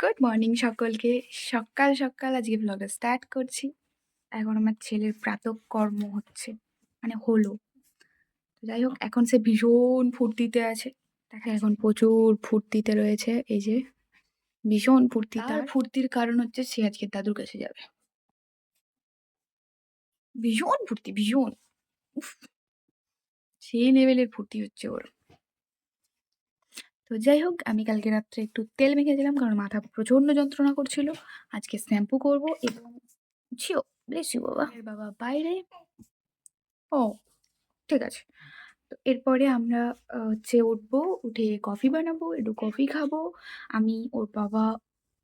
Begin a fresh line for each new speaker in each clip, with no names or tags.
Good morning সকলকে। সকাল সকাল আজকে ব্লগটা স্টার্ট করছি। এখন আমার ছেলের প্রাতঃকর্ম হচ্ছে মানে হলো। তো যাই হোক এখন সে ভীষণ ফুর্তিতে আছে। তাকে এখন প্রচুর ফুর্তিতে রয়েছে। এই যে ভীষণ ফুর্তি তার। ফুর্তির কারণ হচ্ছে সে আজকে দাদুর কাছে যাবে। ভীষণ ফুর্তি ভীষণ। উফ! সেই লেভেলের ফুর্তি হচ্ছে ওর। তো যাই হোক আমি কালকে রাত্রে একটু তেল মেখেছিলাম কারণ মাথা প্রচণ্ড যন্ত্রণা করছিল। আজকে শ্যাম্পু করব এবং ছিও ব্লেস ইউ বাবা। বাবা বাইরে। ও ঠিক আছে। তো এরপরে আমরা হচ্ছে উঠবো উঠে কফি বানাবো একটু কফি খাব। আমি ওর বাবা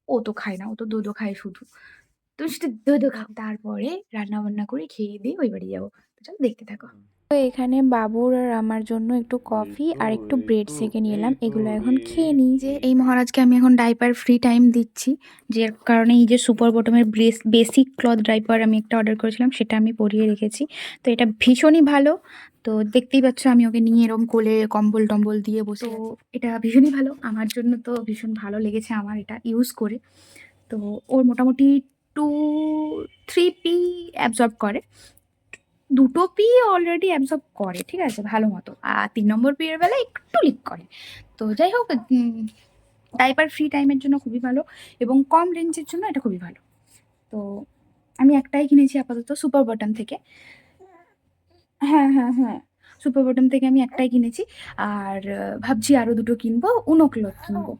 ও তো খায় না ও তো দুধও খায় শুধু। তো সেটা দুধও খাও তারপরে রান্না বান্না করে খেয়ে দিয়ে ওই বাড়ি যাব। তো চলো দেখতে থাকো।
তো এখানে বাবুর আর আমার জন্য একটু কফি আর একটু ব্রেড সেঁকে নিয়ে এলাম এগুলো এখন খেয়ে নিই।
যে এই মহারাজকে আমি এখন ডাইপার ফ্রি টাইম দিচ্ছি। যে কারণে এই যে সুপার বটমের বেসিক ক্লথ ডাইপার আমি একটা অর্ডার করেছিলাম সেটা আমি পরিয়ে রেখেছি। তো এটা ভীষণই ভালো। তো দেখতেই পাচ্ছ আমি ওকে নিয়ে এরকম কোলে কম্বল টম্বল দিয়ে বসে তো এটা ভীষণই ভালো। আমার জন্য তো ভীষণ ভালো লেগেছে আমার এটা ইউজ করে। তো ওর মোটামুটি টু থ্রি পি অ্যাবজর্ব করে। দুটো পি অলরেডি অ্যাবজর্ব করে, ঠিক আছে? ভালো মতো। আর তিন নম্বর পি এর বেলা একটু লিক করে। তো যাই হোক ডাইপার ফ্রি টাইমের জন্য খুবই ভালো এবং কম রেঞ্জের জন্য এটা খুবই ভালো। তো আমি একটাই কিনেছি আপাতত সুপার বটম থেকে। হ্যাঁ হ্যাঁ হ্যাঁ সুপার বটম থেকে আমি একটাই কিনেছি। আর ভাবছি আরও দুটো কিনবো ক্লথ কিনবো।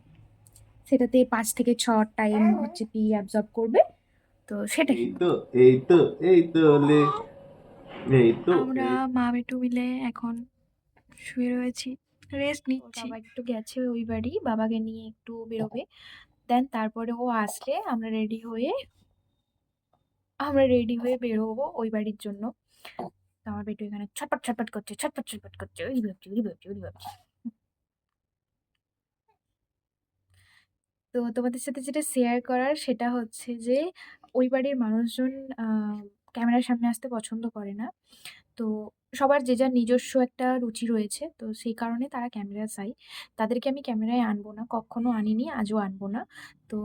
সেটাতে পাঁচ থেকে ছ টাইম হচ্ছে পি অ্যাবজর্ব করবে। তো সেটাই।
এই তো এই তো এই তো এই তো
আমরা মা বেটু মিলে এখন শুয়ে রয়েছি। রেস্ট নিচ্ছি। বাবা একটু গেছে ওই বাড়ি বাবাকে নিয়ে একটু বেরোবে। দেন তারপরে ও আসলে আমরা রেডি হয়ে আমরা রেডি হয়ে বেরোবো ওই বাড়ির জন্য। আমার বেটু এখানে ছটপট ছটপট করছে ছটপট ছটপট করছে। ওই ভাবছি ওই ভাবছি ওই ভাবছি। তো তোমাদের সাথে যেটা শেয়ার করার সেটা হচ্ছে যে ওই বাড়ির মানুষজন আহ, ক্যামেরার সামনে আসতে পছন্দ করে না। তো সবার যে যার নিজস্ব একটা রুচি রয়েছে তো সেই কারণে তারা ক্যামেরা চাই তাদেরকে আমি ক্যামেরায় আনব না কখনো আনিনি আজও আনব না। তো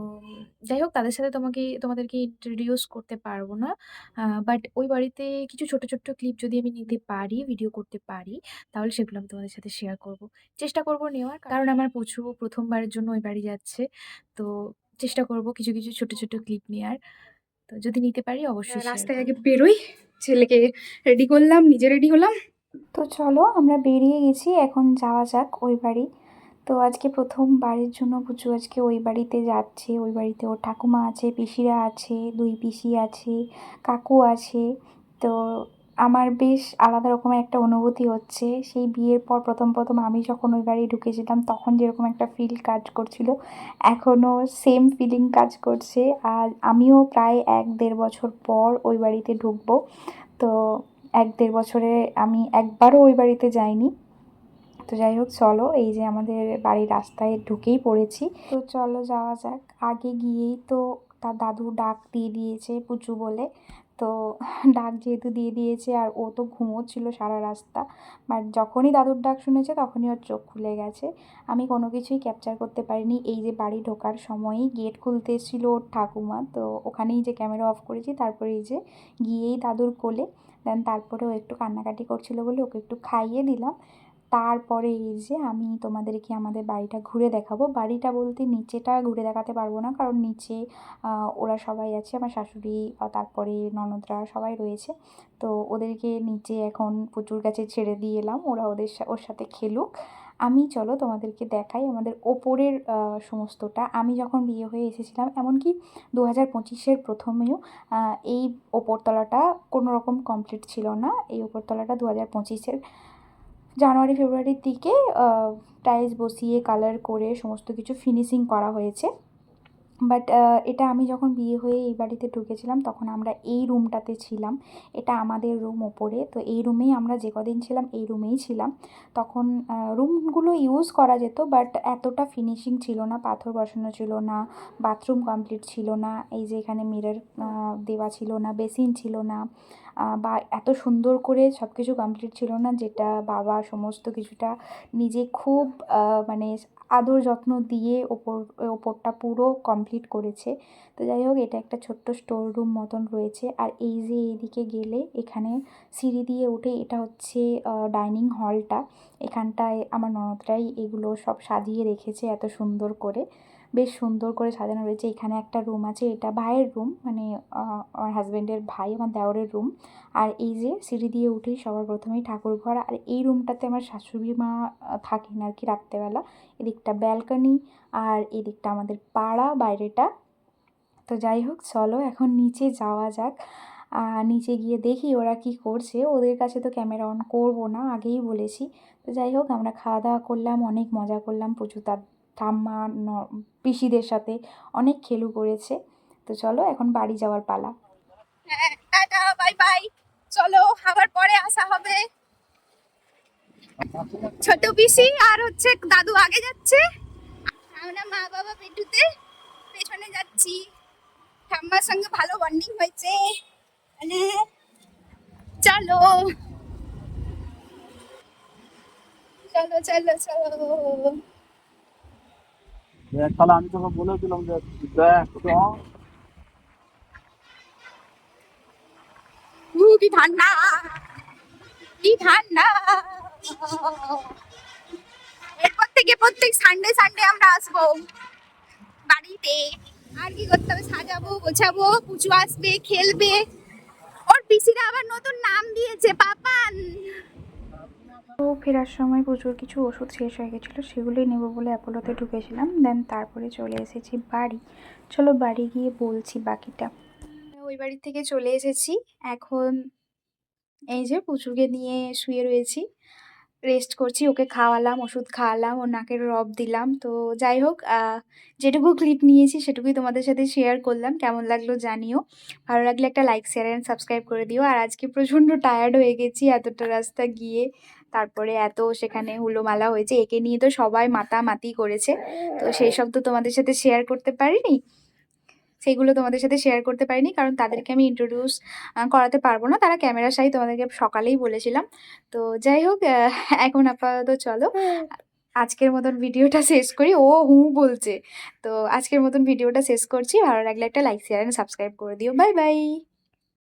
যাই হোক তাদের সাথে তোমাকে তোমাদেরকে ইন্ট্রোডিউস করতে পারব না। বাট ওই বাড়িতে কিছু ছোট ছোট্ট ক্লিপ যদি আমি নিতে পারি ভিডিও করতে পারি তাহলে সেগুলো আমি তোমাদের সাথে শেয়ার করব। চেষ্টা করব নেওয়ার কারণ আমার প্রচুর প্রথমবারের জন্য ওই বাড়ি যাচ্ছে। তো চেষ্টা করব কিছু কিছু ছোট ছোট ক্লিপ নেওয়ার তো যদি নিতে পারি অবশ্যই
রাস্তায় আগে বেরোই ছেলেকে রেডি করলাম নিজে রেডি হলাম।
তো চলো আমরা বেরিয়ে গেছি এখন যাওয়া যাক ওই বাড়ি। তো আজকে প্রথম বাড়ির জন্য পুচু আজকে ওই বাড়িতে যাচ্ছে ওই বাড়িতে ওর ঠাকুমা আছে পিসিরা আছে দুই পিসি আছে কাকু আছে। তো আমার বেশ আলাদা রকমের একটা অনুভূতি হচ্ছে। সেই বিয়ের পর প্রথম প্রথম আমি যখন ওই বাড়ি ঢুকেছিলাম, তখন যেরকম একটা ফিল কাজ করছিল। এখনও সেম ফিলিং কাজ করছে। আর আমিও প্রায় এক দেড় বছর পর ওই বাড়িতে ঢুকবো। তো এক দেড় বছরে আমি একবারও ওই বাড়িতে যাইনি। তো যাই হোক, চলো এই যে আমাদের বাড়ির রাস্তায় ঢুকেই পড়েছি। তো চলো যাওয়া যাক। আগে গিয়েই তো তার দাদু ডাক দিয়ে দিয়েছে পুচু বলে। তো ডাক যেহেতু দিয়ে দিয়েছে আর ও তো ঘুমোচ্ছিল সারা রাস্তা। বাট যখনই দাদুর ডাক শুনেছে তখনই ওর চোখ খুলে গেছে। আমি কোনো কিছুই ক্যাপচার করতে পারিনি। এই যে বাড়ি ঢোকার সময়ই গেট খুলতে এসেছিল ওর ঠাকুমা। তো ওখানেই যে ক্যামেরা অফ করেছি, তারপরে এই যে গিয়েই দাদুর কোলে। দেন তারপরে ও একটু কান্নাকাটি করছিল বলে ওকে একটু খাইয়ে দিলাম। তারপরে এই যে আমি তোমাদেরকে আমাদের বাড়িটা ঘুরে দেখাবো। বাড়িটা বলতে নিচেটা ঘুরে দেখাতে পারব না, কারণ নিচে ওরা সবাই আছে, আমার শাশুড়ি তারপরে ননদরা সবাই রয়েছে। তো ওদেরকে নিচে এখন প্রচুর কাছে ছেড়ে দিয়ে এলাম, ওরা ওদের ওর সাথে খেলুক। আমি চলো তোমাদেরকে দেখাই আমাদের ওপরের সমস্তটা। আমি যখন বিয়ে হয়ে এসেছিলাম, এমনকি দু হাজার পঁচিশের প্রথমেও এই ওপরতলাটা কোনো রকম কমপ্লিট ছিল না। এই ওপরতলাটা দু হাজার পঁচিশের জানুয়ারি, ফেব্রুয়ারির দিকে টাইলস বসিয়ে, কালার করে সমস্ত কিছু ফিনিশিং করা হয়েছে। বাট এটা আমি যখন বিয়ে হয়ে এই বাড়িতে ঢুকেছিলাম, তখন আমরা এই রুমটাতে ছিলাম। এটা আমাদের রুম ওপরে। তো এই রুমেই আমরা যে কদিন ছিলাম, এই রুমেই ছিলাম। তখন রুমগুলো ইউজ করা যেত, বাট এতটা ফিনিশিং ছিল না, পাথর বসানো ছিল না, বাথরুম কমপ্লিট ছিল না, এই যে এখানে মিরর দেওয়া ছিল না, বেসিন ছিল না। বা এত সুন্দর করে সব কিছু কমপ্লিট ছিল না যেটা বাবা সমস্ত কিছুটা নিজে খুব মানে আদর যত্ন দিয়ে ওপর, ওপরটা পুরো কমপ্লিট করেছে। তো যাই হোক, এটা একটা ছোট্ট স্টোর রুম মতন রয়েছে। আর এই যে এইদিকে গেলে এখানে সিঁড়ি দিয়ে উঠে এটা হচ্ছে ডাইনিং হলটা এখানটায় আমার ননদরাই এগুলো সব সাজিয়ে রেখেছে এত সুন্দর করে। বেশ সুন্দর করে সাজানো রয়েছে। এখানে একটা রুম আছে, এটা ভাইয়ের রুম মানে আমার হাজব্যান্ডের ভাই, আমার দেওরের রুম আর এই যে সিঁড়ি দিয়ে উঠেই সবার প্রথমেই ঠাকুর ঘর আর এই রুমটাতে আমার শাশুড়ি মা থাকেন আর কি রাত্রেবেলা। এদিকটা ব্যালকনি আর এদিকটা আমাদের পাড়া বাইরেটা। তো যাই হোক, চলো এখন নিচে যাওয়া যাক। নিচে গিয়ে দেখি ওরা কি করছে। ওদের কাছে তো ক্যামেরা অন করব না, আগেই বলেছি। তো যাই হোক, আমরা খাওয়া দাওয়া করলাম, অনেক মজা করলাম, প্রচুর তার ঠাম্মা ন- পিসিদের সাথে অনেক খেলু করেছে। তো চলো, এখন বাড়ি যাওয়ার পালা।
হ্যাঁ টাটা বাই বাই চলো, আবার পরে আসা হবে। ছোট পিসি আর হচ্ছে দাদু আগে যাচ্ছে। আমরা মা বাবা পেটুতে পেছনে যাচ্ছি। ঠাম্মার সঙ্গে ভালো বন্ডিং হয়েছে। চলো। চলো চলো চলো।
তাহলে আমি তোকে বলেছিলাম যে দেখ
কি ঠান্ডা এরপর থেকে প্রত্যেক সানডে সানডে আমরা আসব বাড়িতে। আর কি করতে হবে? সাজাবো, গোছাবো, পুজো আসবে, খেলবে। ওর পিসিরা আবার নতুন নাম দিয়েছে, পাপান।
ফেরার সময় প্রচুর কিছু ওষুধ শেষ হয়ে গেছিল, সেগুলোই নেব বলে অ্যাপোলোতে ঢুকেছিলাম। দেন তারপরে চলে এসেছি বাড়ি। চলো বাড়ি গিয়ে বলছি বাকিটা। ওই বাড়ি থেকে চলে এসেছি। এখন এই যে পুচুকে নিয়ে শুয়ে রয়েছি। রেস্ট করছি, ওকে খাওয়ালাম, ওষুধ খাওয়ালাম, ওর নাকের রব দিলাম। তো যাই হোক যেটুকু ক্লিপ নিয়েছি সেটুকুই তোমাদের সাথে শেয়ার করলাম। কেমন লাগল জানিও। ভালো লাগলে একটা লাইক শেয়ার অ্যান্ড সাবস্ক্রাইব করে দিও। আর আজকে প্রচণ্ড টায়ার্ড হয়ে গেছি, এতটা রাস্তা গিয়ে। তারপরে এত সেখানে হুলোমালা হয়েছে, একে নিয়ে তো সবাই মাতামাতি করেছে। তো সেই সব তো তোমাদের সাথে শেয়ার করতে পারিনি। সেগুলো তোমাদের সাথে শেয়ার করতে পারিনি, কারণ তাদেরকে আমি ইন্ট্রোডিউস করাতে পারব না। তারা ক্যামেরার সাই তোমাদেরকে সকালেই বলেছিলাম। তো যাই হোক এখন আপাতত চলো। আজকের মতন ভিডিওটা শেষ করি। ও হু বলছে। তো আজকের মতন ভিডিওটা শেষ করছি। ভালো লাগলে একটা লাইক শেয়ার সাবস্ক্রাইব করে দিও। Bye bye